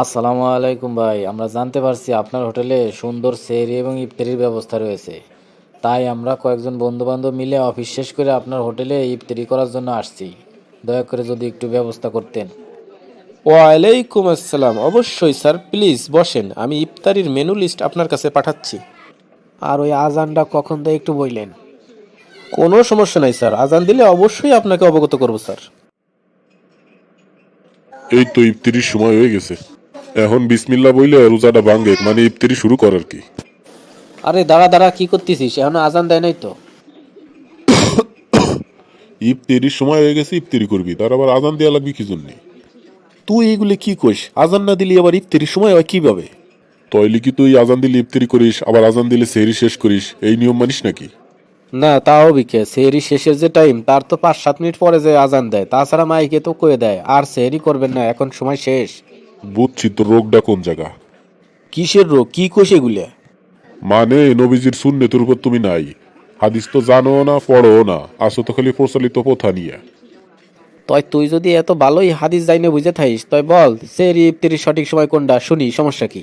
আসসালামু আলাইকুম ভাই। আমরা জানতে পারছি আপনার হোটেলে সুন্দর সেহরি এবং ইফতারির ব্যবস্থা রয়েছে। তাই আমরা কয়েকজন বন্ধু বান্ধব মিলে অফিস শেষ করে আপনার হোটেলে ইফতারি করার জন্য আসছি। দয়া করে যদি একটু ব্যবস্থা করতেন। ওয়ালাইকুম আসসালাম। অবশ্যই স্যার প্লিজ বসেন। আমি ইফতারির মেনু লিস্ট আপনার কাছে পাঠাচ্ছি। আর ওই আজানটা কখন দেয় একটু বললেন। কোনো সমস্যা নাই স্যার। আজান দিলে অবশ্যই আপনাকে অবগত করব স্যার। এই তো ইফতারির সময় হয়ে গেছে। এখন বিসমিল্লা বইলে রোজাটা ভাঙ্গে মানে ইফতারি শুরু করার কি? আরে দাঁড়া দাঁড়া কি করতেছিস? এখন আজান দেয় নাই তো। ইফতারির সময় হয়ে গেছে ইফতারি করবি। তার আবার আজান দেওয়া লাগবে কি জন্যে? তুই এগুলি কি কইস? আজান না দিলি আবার ইফতারির সময় হয় কীভাবে? তইলে কি তুই আজান দিলে ইফতারি করিস আবার আজান দিলে সেহরি শেষ করিস এই নিয়ম মানিস নাকি? না তাও বিকে। সেহরি শেষের যে টাইম তার তো পাঁচ সাত মিনিট পরে যে আজান দেয় তাছাড়া মাইকে তো কয়ে দেয় আর সেহরি করবেন না এখন সময় শেষ। বুঝছি তো রোগটা কোন জায়গা? কিসের রোগ? কি কইস এগুলি? মানে নবীজির শূন্যতের উপর তুমি নাই। হাদিস তো জানো না পড়ো না আসো তো খালি প্রচলিত প্রথা নিয়ে। তয় তুই যদি এত ভালোই হাদিস যাইনে বুঝে থাইস তয় বল সেহরি ইফতারির সঠিক সময় কোনটা শুনি সমস্যা কি?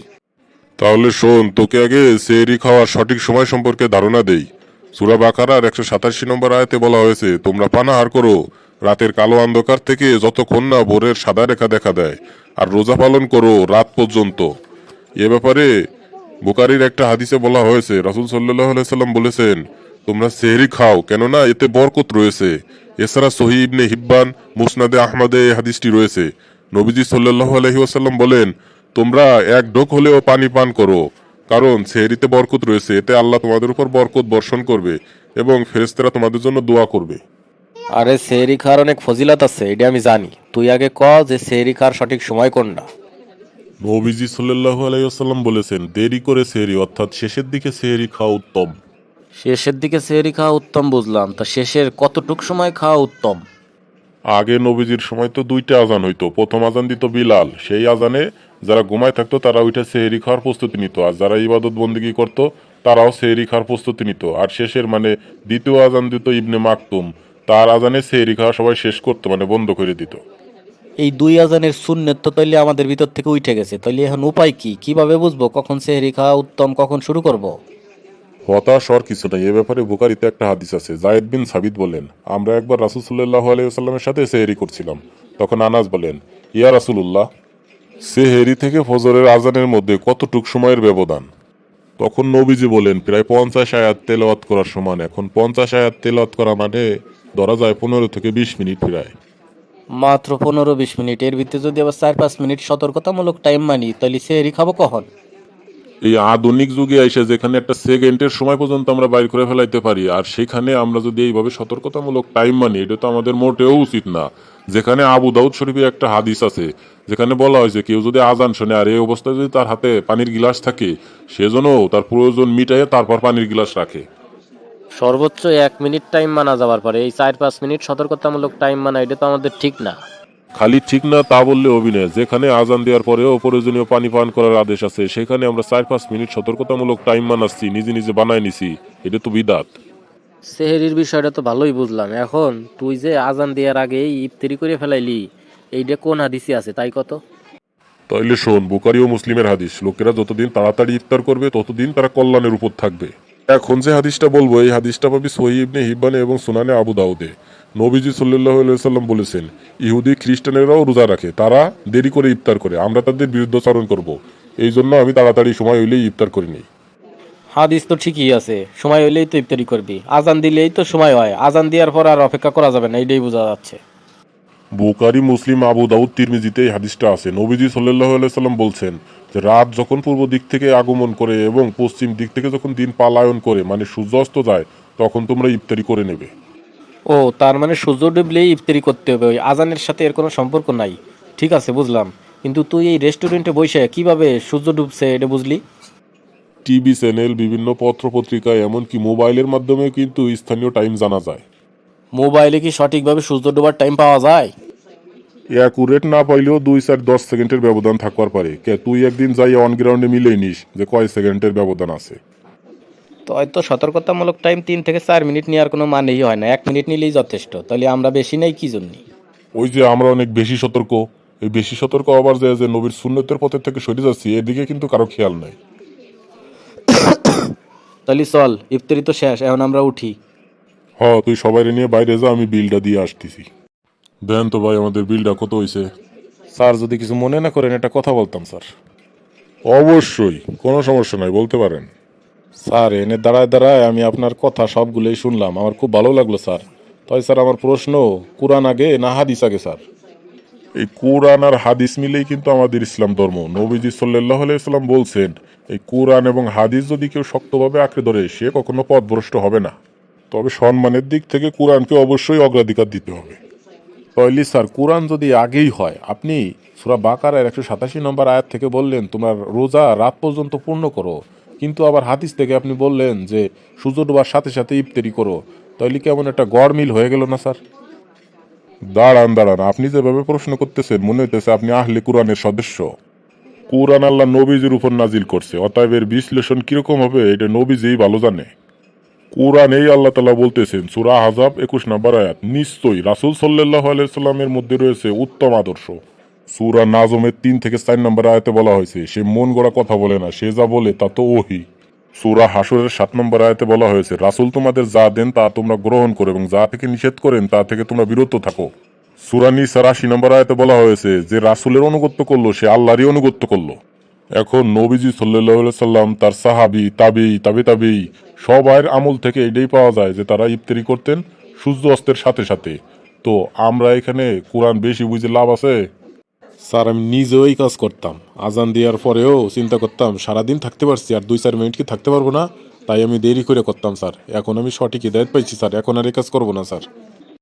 তাহলে শোন তোকে আগে সেহরি খাওয়ার সঠিক সময় সম্পর্কে ধারণা দেই। সুরা বাকারার একশো সাতাশি নম্বর আয়াতে বলা হয়েছে, তোমরা পানাহার করো। রাতের কালো অন্ধকার থেকে যতক্ষণ না ভোরের সাদা রেখা দেখা দেয়, আর রোজা পালন করো রাত পর্যন্ত। এ ব্যাপারে বুকারির একটা হাদিসে বলা হয়েছে, রাসুল সাল্লাহ সাল্লাম বলেছেন, তোমরা সেহরি খাও, কেননা এতে বরকত রয়েছে। এছাড়া সহি ইবনে হিব্বান, মুসনাদে আহমদে এই হাদিসটি রয়েছে। নবীজি সাল্লাহ আলহি ওয়াসাল্লাম বলেন, তোমরা এক ঢোক হলেও পানি পান করো কারণ সেহরিতে বরকত রয়েছে এতে আল্লাহ তোমাদের উপর বরকত বর্ষণ করবে এবং ফেরেস্তারা তোমাদের জন্য দোয়া করবে। আরে সেহরি খাওয়ার অনেক ফজিলত আছে এটা আমি জানি। তুই আগে ক যে সেহরি খাওয়ার সঠিক সময় কোনটা। নবীজি সাল্লাহ আলাইসাল্লাম বলেছেন দেরি করে সেহরি অর্থাৎ শেষের দিকে সেহরি খাওয়া উত্তম। শেষের দিকে সেহরি খাওয়া উত্তম বুঝলাম তা শেষের কতটুক সময় খাওয়া উত্তম? আগে নবীজির সময় তো দুইটা আজান হইতো। প্রথম আজান দিত বিলাল। সেই আজানে যারা ঘুমায় থাকতো, তারা ওইটা সেহরি খাওয়ার প্রস্তুতি নিত। আর যারা ইবাদত বন্দিগি করতো, তারাও সেহরি খাওয়ার প্রস্তুতি নিত। আর শেষের মানে দ্বিতীয় আজান দিত ইবনে মাকতুম। তার আজানে সেহেরি খাওয়া সবাই শেষ করতো মানে বন্ধ করে দিত। এই দুই আজানের শূন্যের তো তাইলে আমাদের ভিতর থেকে উঠে গেছে। তাইলে এখন উপায় কি? কীভাবে বুঝব কখন সেহরি খাওয়া উত্তম, কখন শুরু করব। হতাশ হওয়ার কিছু নাই। এ ব্যাপারে বুকারিতে একটা হাদিস আছে। জায়েদ বিন সাবিদ বলেন, আমরা একবার রাসুল সাল্লাহ আলাইসাল্লামের সাথে সেহেরি করছিলাম। তখন আনাস বলেন, ইয়া রাসুলুল্লাহ, সেহেরি থেকে ফজরের আজানের মধ্যে কতটুক সময়ের ব্যবধান? তখন নবীজি বলেন, প্রায় পঞ্চাশ আয়াত তেলাওয়াত করার সমান। এখন পঞ্চাশ আয়াত তেলাওয়াত করা মানে ধরা যায় পনেরো থেকে বিশ মিনিট প্রায়। মাত্র পনেরো বিশ মিনিট। এর ভিতরে যদি আবার চার পাঁচ মিনিট সতর্কতামূলক টাইম মানি, তাহলে সেহরি খাব কখন? এই আধুনিক যুগে এসে যেখানে একটা সেকেন্ডের সময় পর্যন্ত আমরা বাইর করে ফেলাইতে পারি, আর সেখানে আমরা যদি এইভাবে সতর্কতামূলক টাইম মানি, এটা তো আমাদের মোটেও উচিত না। যেখানে আবু দাউদ শরীফে একটা হাদিস আছে, যেখানে বলা হয়েছে, কেউ যদি আজান শোনে আর এই অবস্থায় যদি তার হাতে পানির গিলাস থাকে সেজন্য তার প্রয়োজন মিটাইয়ে তারপর পানির গিলাস রাখে। সর্বোচ্চ এক মিনিট টাইম মানা যাওয়ার পরে, এই চার পাঁচ মিনিট সতর্কতামূলক টাইম মানা, এটা তো আমাদের ঠিক না। খালি ঠিক না তা বললে অভিনয় যেখানে আজান দেওয়ার পরেও প্রয়োজনীয় পানি পান করার আদেশ আছে সেখানে আমরা চার পাঁচ মিনিট সতর্কতামূলক টাইম মানাচ্ছি নিজে নিজে বানায় নিছি। এটা তো বিদাত। সেহেরির বিষয়টা তো ভালোই বুঝলাম। এখন তুই যে আজান দেওয়ার আগে ইফতারি করে ফেলাইলি এইটা কোন হাদিসি আছে তাই কত? তাইলে শোন বুকারি ও মুসলিমের হাদিস লোকেরা যতদিন তাড়াতাড়ি ইফতার করবে ততদিন তারা কল্যাণের উপর থাকবে। এখন যে হাদিসটা বলব এই হাদিসটা পাবি সহি ইবনে হিব্বানে এবং সুনানে আবু দাউদে। নবীজি সাল্লাহ সাল্লাম বলেছেন ইহুদি খ্রিস্টানেরাও রোজা রাখে তারা দেরি করে ইফতার করে আমরা তাদের বিরুদ্ধাচরণ করব। এই জন্য আমি তাড়াতাড়ি সময় হইলেই ইফতার করি নিই হাদিস তো ঠিকই আছে সময় হইলেই তো ইফতারি করবি। আজান দিলেই তো সময় হয় আজান দেওয়ার পর আর অপেক্ষা করা যাবে না এটাই বোঝা যাচ্ছে। বুকারি মুসলিম আবু দাউদ তিরমিজিতে এই হাদিসটা আছে। নবীজি সাল্লাহ সাল্লাম বলছেন যে রাত যখন পূর্ব দিক থেকে আগমন করে এবং পশ্চিম দিক থেকে যখন দিন পালায়ন করে মানে সূর্য অস্ত যায় তখন তোমরা ইফতারি করে নেবে। ও তার মানে সূর্য ডুবলেই ইফতারি করতে হবে। ওই আজানের সাথে এর কোনো সম্পর্ক নাই। ঠিক আছে বুঝলাম। কিন্তু তুই এই রেস্টুরেন্টে বসে কীভাবে সূর্য ডুবছে এটা বুঝলি? টিভি চ্যানেল বিভিন্ন পত্র পত্রিকা এমনকি মোবাইলের মাধ্যমে কিন্তু স্থানীয় টাইম জানা যায়। মোবাইলে কি সঠিকভাবে সূর্য ডোবার টাইম পাওয়া যায়? অ্যাকুরেট না পাইলেও দুই চার দশ সেকেন্ডের ব্যবধান থাকবার পারে। কে তুই একদিন যাই অন গ্রাউন্ডে মিলেই নিস যে কয় সেকেন্ডের ব্যবধান আছে। তো হয়তো সতর্কতামূলক টাইম তিন থেকে চার মিনিট নেওয়ার কোনো মানেই হয় না। এক মিনিট নিলেই যথেষ্ট। তাহলে আমরা বেশি নেই কি জন্য? ওই যে আমরা অনেক বেশি সতর্ক। এই বেশি সতর্ক আবার যায় যে নবীর সুন্নতের পথের থেকে সরে যাচ্ছি এদিকে কিন্তু কারও খেয়াল নাই। তাহলে চল ইফতারি তো শেষ এখন আমরা উঠি। হ তুই সবাই নিয়ে বাইরে যা আমি বিলটা দিয়ে আসতেছি। দেন তো ভাই আমাদের বিলটা কত হয়েছে স্যার যদি কিছু মনে না করেন এটা কথা বলতাম স্যার। অবশ্যই কোনো সমস্যা নাই বলতে পারেন। স্যার, এনে দাঁড়ায় দাঁড়ায় আমি আপনার কথা সবগুলোই শুনলাম। আমার খুব ভালো লাগল, স্যার। তাই স্যার, আমার প্রশ্ন, কোরআন আগে না হাদিস আগে, স্যার? এই কোরআন আর হাদিস মিলেই কিন্তু আমাদের ইসলাম ধর্ম। নবীজি সাল্লাহ ইসলাম বলছেন, এই কোরআন এবং হাদিস যদি কেউ শক্তভাবে আঁকড়ে ধরে, সে কখনো পথভ্রষ্ট হবে না। তবে সম্মানের দিক থেকে কোরআনকে অবশ্যই অগ্রাধিকার দিতে হবে। তাইলে স্যার, কোরআন যদি আগেই হয়, আপনি সুরা বাকারের একশো সাতাশি নম্বর আয়াত থেকে বললেন, তোমার রোজা রাত পর্যন্ত পূর্ণ করো কিন্তু আবার হাদিস থেকে আপনি বললেন যে সূর্য ডোবার সাথে সাথে ইফতারি করো। তাইলে কেমন একটা গড় মিল হয়ে গেল না, স্যার? দাঁড়ান দাঁড়ান, আপনি যেভাবে প্রশ্ন করতেছেন, মনে হইতেছে আপনি আহলে কোরআনের সদস্য। কোরআন আল্লাহ নবীজির উপর নাজিল করছে, অতএব এর বিশ্লেষণ কীরকম হবে, এটা নবীজিই ভালো জানে। কোরআন এই আল্লাহ তালা বলতেছেন, সুরা হাজাব একুশ নম্বর আয়াত, নিশ্চয়ই রাসুল সাল্লাহ আলাইসাল্লামের মধ্যে রয়েছে উত্তম আদর্শ। সুরা নাজমের তিন থেকে চার নম্বর আয়তে বলা হয়েছে, সে মন গড়া কথা বলে না, সে যা বলে তা তো ওহি। সুরা হাসুরের সাত নম্বর আয়তে বলা হয়েছে, রাসুল তোমাদের যা দেন তা তোমরা গ্রহণ করো এবং যা থেকে নিষেধ করেন তা থেকে তোমরা বিরত থাকো। সুরা নিসার আশি নম্বর আয়তে বলা হয়েছে, যে রাসুলের অনুগত্য করল, সে আল্লাহরই অনুগত্য করল। এখন নবীজি সাল্লাহ সাল্লাম তার সাহাবি, তাবি তাবি তাবি সবার আমল থেকে এটাই পাওয়া যায় যে তারা ইফতারি করতেন সূর্য অস্তের সাথে সাথে। তো আমরা এখানে কোরআন বেশি বুঝে লাভ আছে? স্যার, আমি নিজেও এই কাজ করতাম। আজান দেওয়ার পরেও চিন্তা করতাম, সারাদিন থাকতে পারছি আর দুই চার মিনিট কি থাকতে পারব না? তাই আমি দেরি করে করতাম, স্যার। এখন আমি সঠিক হৃদায়ত পাইছি, স্যার। এখন আর এই কাজ করব না, স্যার।